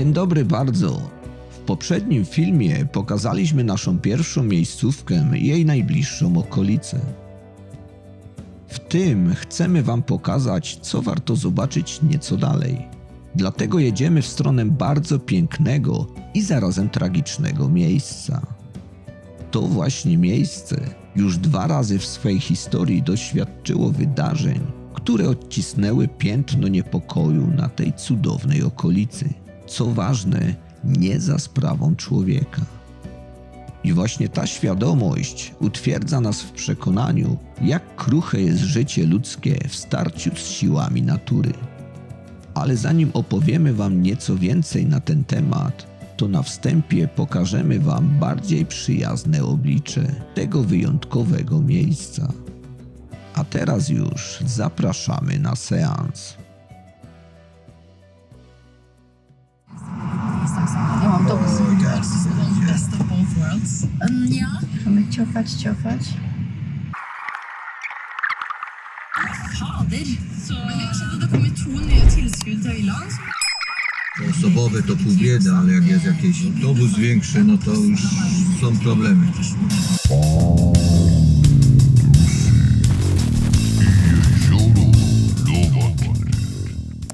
Dzień dobry bardzo. W poprzednim filmie pokazaliśmy naszą pierwszą miejscówkę i jej najbliższą okolicę. W tym chcemy Wam pokazać, co warto zobaczyć nieco dalej. Dlatego jedziemy w stronę bardzo pięknego i zarazem tragicznego miejsca. To właśnie miejsce już dwa razy w swej historii doświadczyło wydarzeń, które odcisnęły piętno niepokoju na tej cudownej okolicy. Co ważne, nie za sprawą człowieka. I właśnie ta świadomość utwierdza nas w przekonaniu, jak kruche jest życie ludzkie w starciu z siłami natury. Ale zanim opowiemy Wam nieco więcej na ten temat, to na wstępie pokażemy Wam bardziej przyjazne oblicze tego wyjątkowego miejsca. A teraz już zapraszamy na seans. Worlds. Um, ja. Mamy ciofać, ciofać. Fader. Så, men jag känner att det kommer Öland. Osobowe to pół biedy, ale jak jest jakiś autobus większy, no to już są problemy.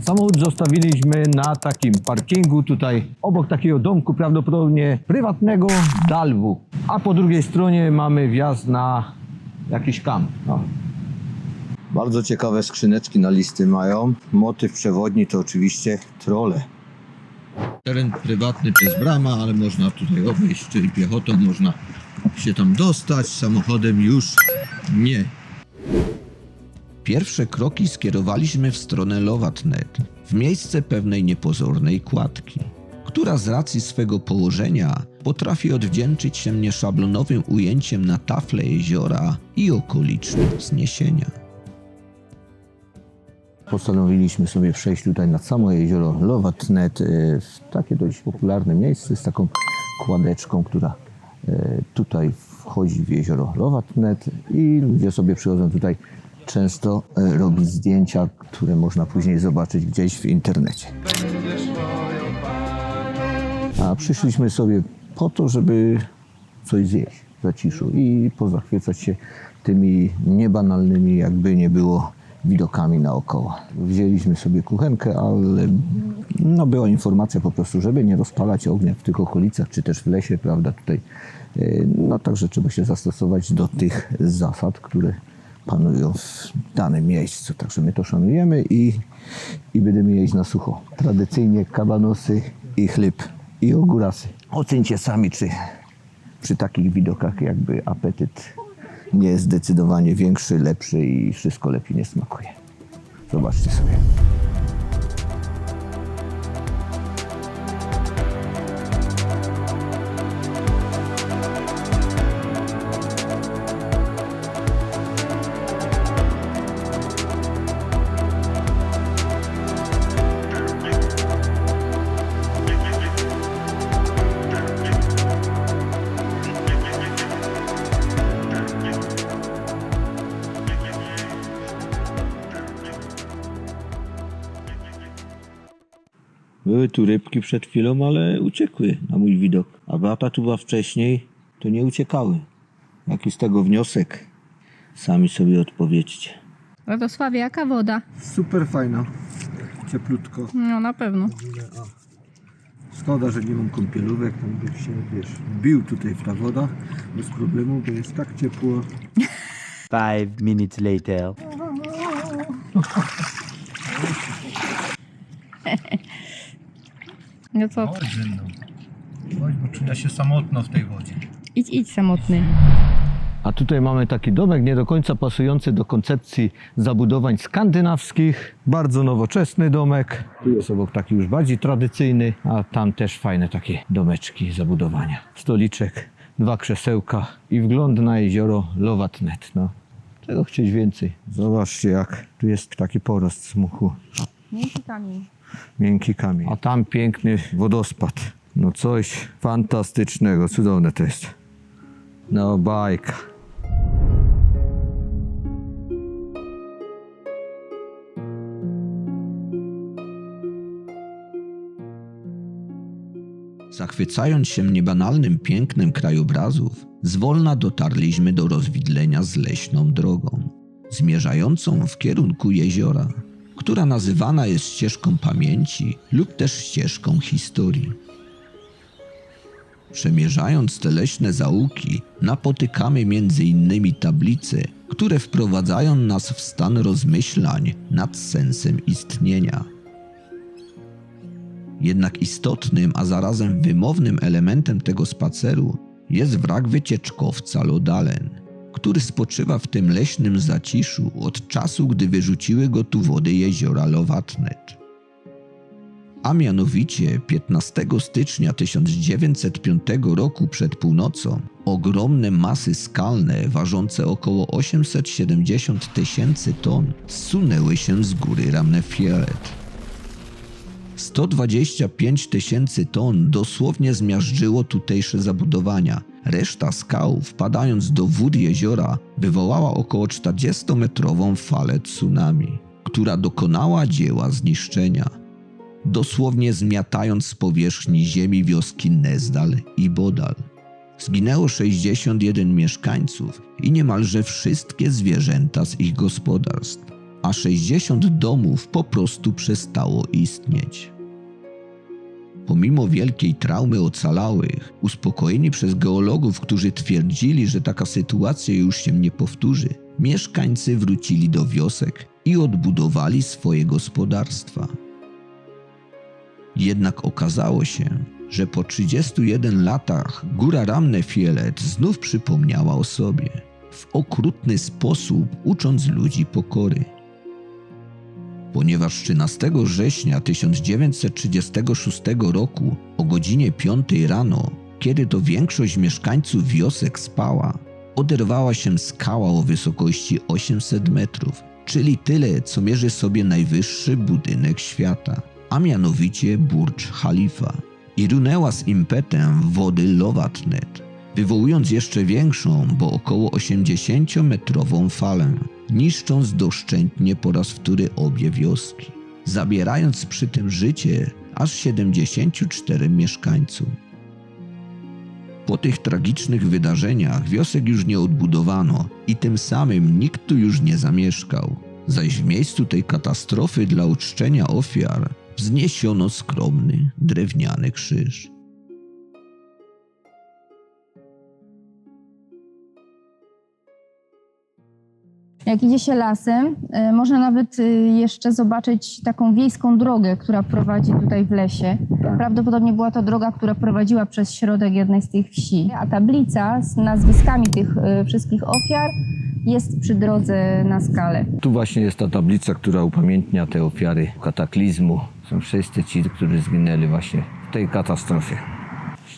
Samochód zostawiliśmy na takim parkingu tutaj obok takiego domku prawdopodobnie prywatnego Dalwu. A po drugiej stronie mamy wjazd na jakiś kamp. No. Bardzo ciekawe skrzyneczki na listy mają. Motyw przewodni to oczywiście trole. Teren prywatny to jest brama, ale można tutaj obejść, czyli piechotą można się tam dostać, samochodem już nie. Pierwsze kroki skierowaliśmy w stronę Lowatnet, w miejsce pewnej niepozornej kładki, która z racji swego położenia potrafi odwdzięczyć się nieszablonowym ujęciem na tafle jeziora i okoliczne wzniesienia. Postanowiliśmy sobie przejść tutaj nad samo jezioro Lowatnet, y, w takie dość popularne miejsce z taką kładeczką, która y, tutaj wchodzi w jezioro Lowatnet i ludzie sobie przychodzą tutaj często y, robić zdjęcia, które można później zobaczyć gdzieś w internecie. A przyszliśmy sobie po to, żeby coś zjeść w zaciszu i pozachwycać się tymi niebanalnymi, jakby nie było, widokami naokoło. Wzięliśmy sobie kuchenkę, ale no była informacja po prostu, żeby nie rozpalać ognia w tych okolicach, czy też w lesie, prawda, tutaj. Yy, No także trzeba się zastosować do tych zasad, które panują w danym miejscu. Także my to szanujemy i, i będziemy jeść na sucho. Tradycyjnie kabanosy i chleb i ogórasy. Ocencie sami, czy przy takich widokach jakby apetyt nie jest zdecydowanie większy, lepszy i wszystko lepiej nie smakuje. Zobaczcie sobie. Były tu rybki przed chwilą, ale uciekły na mój widok. A Beata tu była wcześniej, to nie uciekały. Jaki z tego wniosek? Sami sobie odpowiedzcie. Radosławie, jaka woda? Super fajna. Cieplutko. No na pewno. Szkoda, że nie mam kąpielówek, tam by się, wiesz, bił tutaj w ta woda bez problemu, bo jest tak ciepło. Five minutes later. No co? Chodź ze mną. Chodź, bo czuję się samotno w tej wodzie. Idź, idź samotny. A tutaj mamy taki domek nie do końca pasujący do koncepcji zabudowań skandynawskich. Bardzo nowoczesny domek. Tu jest obok taki już bardziej tradycyjny, a tam też fajne takie domeczki, zabudowania. Stoliczek, dwa krzesełka i wgląd na jezioro Lowatnet. No, czego chcieć więcej? Zobaczcie jak tu jest taki porost smuchu. Miękki kamień. Miękki kamień. A tam piękny wodospad. No coś fantastycznego, cudowne to jest. No bajka. Zachwycając się niebanalnym pięknem krajobrazów, zwolna dotarliśmy do rozwidlenia z leśną drogą, zmierzającą w kierunku jeziora, która nazywana jest ścieżką pamięci lub też ścieżką historii. Przemierzając te leśne zaułki, napotykamy innymi tablice, które wprowadzają nas w stan rozmyślań nad sensem istnienia. Jednak istotnym, a zarazem wymownym elementem tego spaceru jest wrak wycieczkowca Lodalen, który spoczywa w tym leśnym zaciszu od czasu, gdy wyrzuciły go tu wody jeziora Lowatnet. A mianowicie 15 stycznia 1905 roku przed północą ogromne masy skalne ważące około 870 tysięcy ton zsunęły się z góry Ramnefjeld. 125 tysięcy ton dosłownie zmiażdżyło tutejsze zabudowania. Reszta skał, wpadając do wód jeziora, wywołała około 40-metrową falę tsunami, która dokonała dzieła zniszczenia, dosłownie zmiatając z powierzchni ziemi wioski Nezdal i Bodal. Zginęło 61 mieszkańców i niemalże wszystkie zwierzęta z ich gospodarstw, a 60 domów po prostu przestało istnieć. Pomimo wielkiej traumy ocalałych, uspokojeni przez geologów, którzy twierdzili, że taka sytuacja już się nie powtórzy, mieszkańcy wrócili do wiosek i odbudowali swoje gospodarstwa. Jednak okazało się, że po 31 latach góra Ramnefielet znów przypomniała o sobie, w okrutny sposób ucząc ludzi pokory. Ponieważ 13 września 1936 roku o godzinie 5 rano, kiedy to większość mieszkańców wiosek spała, oderwała się skała o wysokości 800 metrów, czyli tyle, co mierzy sobie najwyższy budynek świata, a mianowicie Burcz Khalifa, i runęła z impetem wody Lowatnet, wywołując jeszcze większą, bo około 80-metrową falę, niszcząc doszczętnie po raz wtóry obie wioski, zabierając przy tym życie aż 74 mieszkańców. Po tych tragicznych wydarzeniach wiosek już nie odbudowano i tym samym nikt tu już nie zamieszkał, zaś w miejscu tej katastrofy dla uczczenia ofiar wzniesiono skromny drewniany krzyż. Jak idzie się lasem, y, można nawet y, jeszcze zobaczyć taką wiejską drogę, która prowadzi tutaj w lesie. Prawdopodobnie była to droga, która prowadziła przez środek jednej z tych wsi. A tablica z nazwiskami tych y, wszystkich ofiar jest przy drodze na skalę. Tu właśnie jest ta tablica, która upamiętnia te ofiary kataklizmu. Są wszyscy ci, którzy zginęli właśnie w tej katastrofie.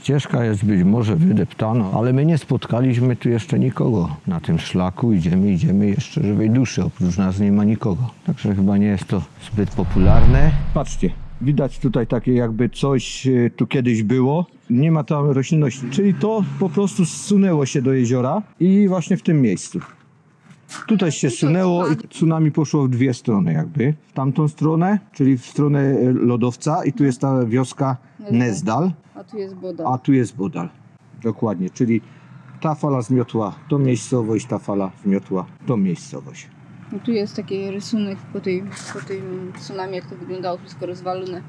Ścieżka jest być może wydeptana, ale my nie spotkaliśmy tu jeszcze nikogo. Na tym szlaku idziemy, idziemy jeszcze żywej duszy. Oprócz nas nie ma nikogo. Także chyba nie jest to zbyt popularne. Patrzcie, widać tutaj takie jakby coś e, tu kiedyś było. Nie ma tam roślinności, czyli to po prostu zsunęło się do jeziora i właśnie w tym miejscu. Tutaj się zsunęło i tsunami poszło w dwie strony jakby. W tamtą stronę, czyli w stronę e, lodowca i tu jest ta wioska Nezdal, A tu jest woda. a tu jest Bodal. Dokładnie, czyli ta fala zmiotła tą miejscowość, ta fala zmiotła tą miejscowość. No tu jest taki rysunek po, tej, po tym tsunami, jak to wyglądało, wszystko rozwalone.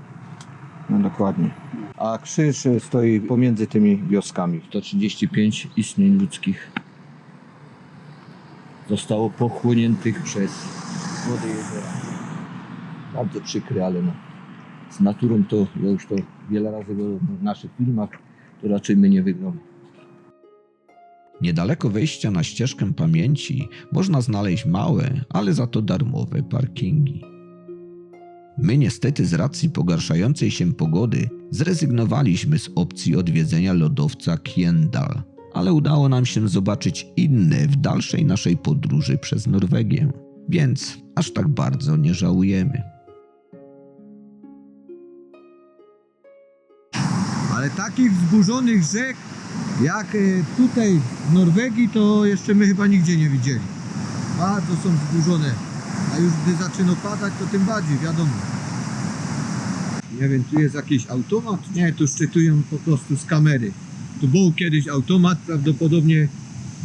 No dokładnie. A krzyż stoi pomiędzy tymi wioskami. 135 istnień ludzkich zostało pochłoniętych przez wody jeziora. Bardzo przykre, ale no, z naturą to, ja już to wiele razy w naszych filmach, to raczej my nie wygramy. Niedaleko wejścia na ścieżkę pamięci można znaleźć małe, ale za to darmowe parkingi. My niestety z racji pogarszającej się pogody zrezygnowaliśmy z opcji odwiedzenia lodowca Kiendal, ale udało nam się zobaczyć inne w dalszej naszej podróży przez Norwegię, więc aż tak bardzo nie żałujemy. Ale takich wzburzonych rzek jak e, tutaj w Norwegii to jeszcze my chyba nigdzie nie widzieli. Bardzo są wzburzone. A już gdy zaczyna padać to tym bardziej, wiadomo. Nie wiem, tu jest jakiś automat? Nie, tu szczytują po prostu z kamery. Tu był kiedyś automat, prawdopodobnie,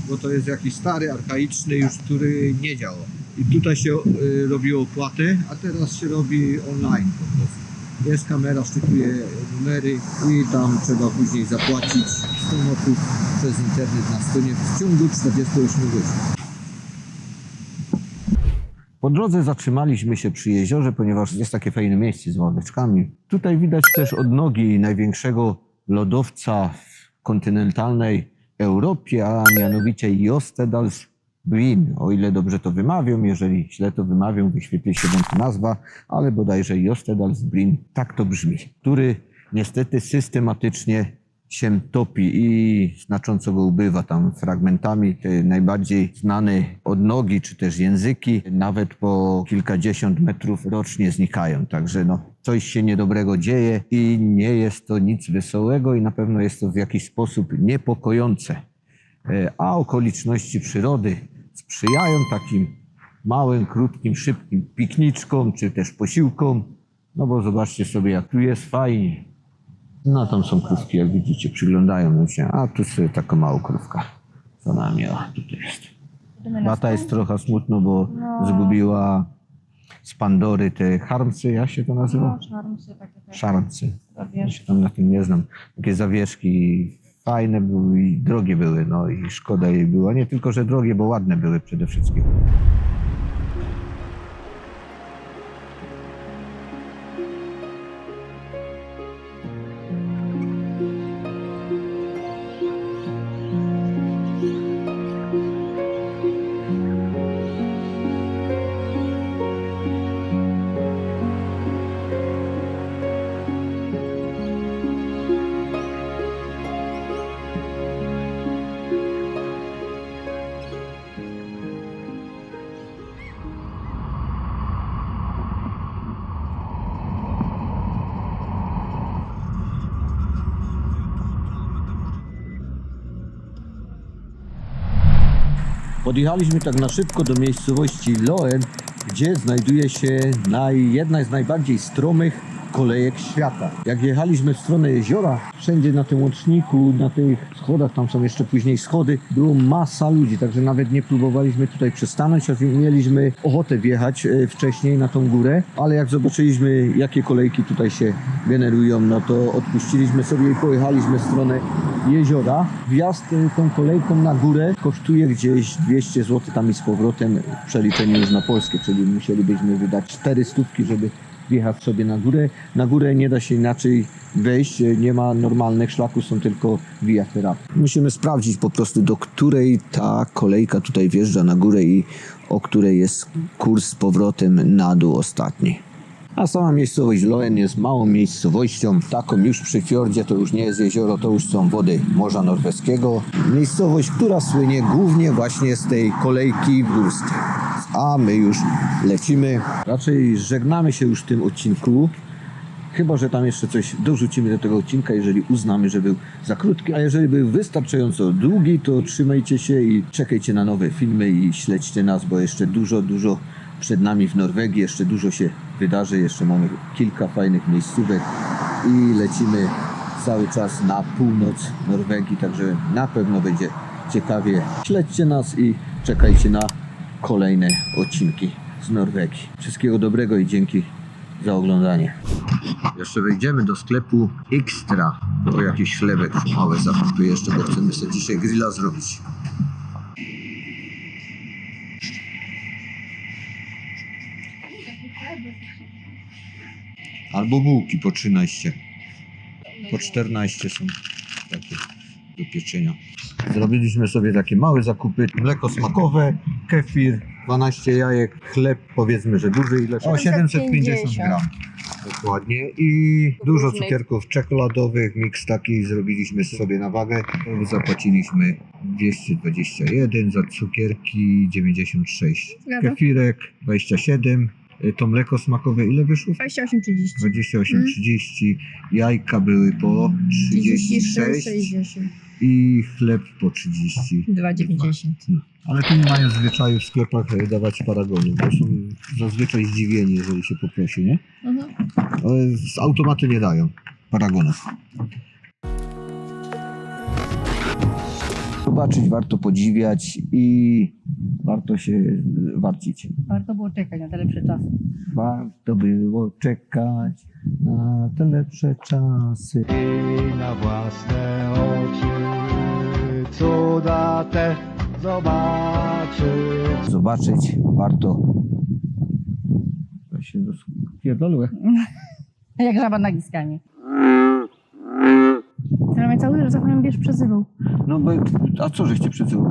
bo to jest jakiś stary, archaiczny już, który nie działa. I tutaj się y, robiło opłatę, a teraz się robi online po prostu. Jest kamera, szczytuje numery i tam trzeba później zapłacić 100 notów przez internet na stronie w ciągu 48 godzin. Po drodze zatrzymaliśmy się przy jeziorze, ponieważ jest takie fajne miejsce z ławeczkami. Tutaj widać też odnogi największego lodowca w kontynentalnej Europie, a mianowicie Jostedalsbreen. O ile dobrze to wymawiam, jeżeli źle to wymawiam, wyświetli się wam nazwa, ale bodajże Jostedalsbreen, tak to brzmi, który niestety systematycznie się topi i znacząco go ubywa tam fragmentami. Te najbardziej znane odnogi czy też języki nawet po kilkadziesiąt metrów rocznie znikają. Także no, coś się niedobrego dzieje i nie jest to nic wesołego i na pewno jest to w jakiś sposób niepokojące. E, A okoliczności przyrody sprzyjają takim małym, krótkim, szybkim pikniczkom czy też posiłkom. No bo zobaczcie sobie, jak tu jest fajnie. No tam są krówki, jak widzicie, przyglądają nam się. A tu sobie taka mała krówka. Co nami, o, tutaj jest. Bata jest trochę smutno, bo zgubiła z Pandory te harmcy, jak się to nazywa? Szarmcy. Ja się tam na tym nie znam. Takie zawieszki fajne były i drogie były, no i szkoda jej było. Nie tylko, że drogie, bo ładne były przede wszystkim. Podjechaliśmy tak na szybko do miejscowości Loen, gdzie znajduje się naj, jedna z najbardziej stromych kolejek świata. Jak jechaliśmy w stronę jeziora, wszędzie na tym łączniku, na tych schodach, tam są jeszcze później schody, było masa ludzi, także nawet nie próbowaliśmy tutaj przystanąć, a mieliśmy ochotę wjechać e, wcześniej na tą górę, ale jak zobaczyliśmy, jakie kolejki tutaj się generują, no to odpuściliśmy sobie i pojechaliśmy w stronę jeziora. Wjazd e, tą kolejką na górę kosztuje gdzieś 200 zł tam i z powrotem w przeliczeniu już na polskie, czyli musielibyśmy wydać 400, żeby wjechać sobie na górę. Na górę nie da się inaczej wejść, nie ma normalnych szlaków, są tylko via ferrata. Musimy sprawdzić po prostu, do której ta kolejka tutaj wjeżdża na górę i o której jest kurs z powrotem na dół ostatni. A sama miejscowość Loen jest małą miejscowością, taką już przy fiordzie, to już nie jest jezioro, to już są wody Morza Norweskiego. Miejscowość, która słynie głównie właśnie z tej kolejki górskiej. A my już lecimy. Raczej żegnamy się już w tym odcinku. Chyba, że tam jeszcze coś dorzucimy do tego odcinka, jeżeli uznamy, że był za krótki, a jeżeli był wystarczająco długi, to trzymajcie się i czekajcie na nowe filmy i śledźcie nas, bo jeszcze dużo, dużo przed nami w Norwegii, jeszcze dużo się wydarzy, jeszcze mamy kilka fajnych miejscówek i lecimy cały czas na północ Norwegii, także na pewno będzie ciekawie. Śledźcie nas i czekajcie na kolejne odcinki z Norwegii. Wszystkiego dobrego i dzięki za oglądanie. Jeszcze wejdziemy do sklepu Extra, bo jakiś chlebek mały zakupię jeszcze, bo chcemy sobie dzisiaj grilla zrobić. Albo bułki po 13. Po 14 są takie do pieczenia. Zrobiliśmy sobie takie małe zakupy. Mleko smakowe, kefir, 12 jajek, chleb powiedzmy, że duży ile? O 750 gram. Dokładnie. I dużo cukierków czekoladowych, miks taki zrobiliśmy sobie na wagę. Zapłaciliśmy 221, za cukierki 96. Zgadza. Kefirek 27, Y, To mleko smakowe ile wyszło? 28,30. 28,30. Jajka były po 36 60. i chleb po 30. 2,90. Ale tu nie mają zwyczaju w sklepach dawać paragonów, bo są zazwyczaj zdziwieni, jeżeli się poprosi, nie? Mhm. Ale z automatu nie dają paragonów. Zobaczyć, warto podziwiać i warto się warcić. Warto było czekać na te lepsze czasy. Warto było czekać na te lepsze czasy. I na własne oczy cuda te zobaczyć. Zobaczyć warto. To się pierdolę. Jak żaba na giskanie. Ale mnie cały czas za bierz przezywał. No bo, a co żeście przycył?